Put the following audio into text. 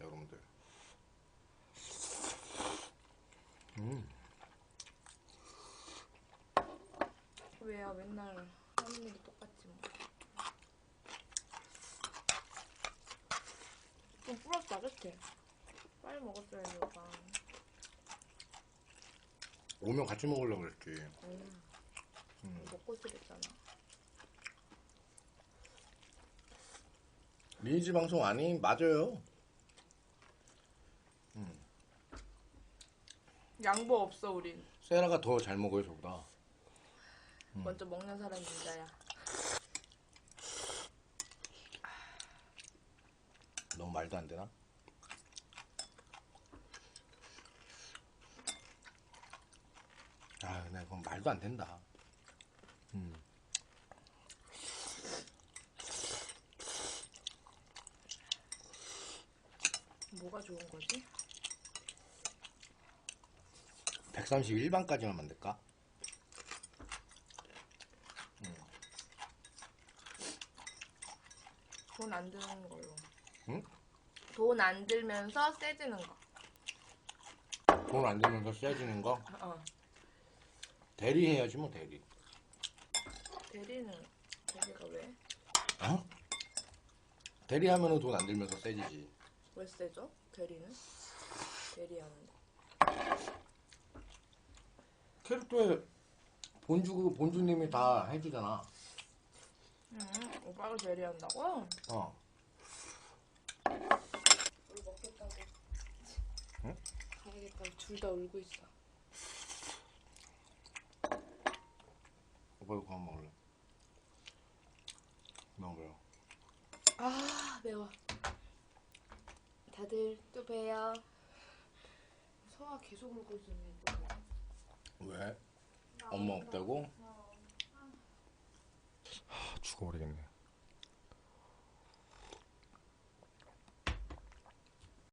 여러분들. 음, 왜야 맨날 하는 일이 똑같지 뭐. 좀 불었다 그치? 빨리 먹었어야지 오빠. 오면 같이 먹으려고 그랬지. 음. 음. 먹고 싶었잖아. 리니지 방송 아니? 맞아요. 양보 없어 우린. 세라가 더 잘 먹어요, 저보다. 먼저 먹는 사람이 인자야. 너무 말도 안 되나? 아, 근데 그건 말도 안 된다. 음. 뭐가 좋은 거지? 131방까지만 만들까? 돈 안 드는 걸로. 응? 돈 안 들면서 세지는 거. 돈 안 들면서 세지는 거? 어. 대리해야지 뭐, 대리. 대리는 대리가 왜? 어? 대리하면은 돈 안 들면서 세지지. 왜 세죠? 대리는? 대리하는데. 캐릭터에 본주, 본주님이 다 해주잖아. 응. 오빠가 대리한다고? 어. 물 먹겠다고. 응? 가야겠다. 둘 다 울고 있어. 오빠 이거 그만 먹을래? 먹어요. 아 매워. 다들 또 봬요. 소아 계속 울고 있었네. 또. 왜? 엄마 없다고? 하, 죽어버리겠네.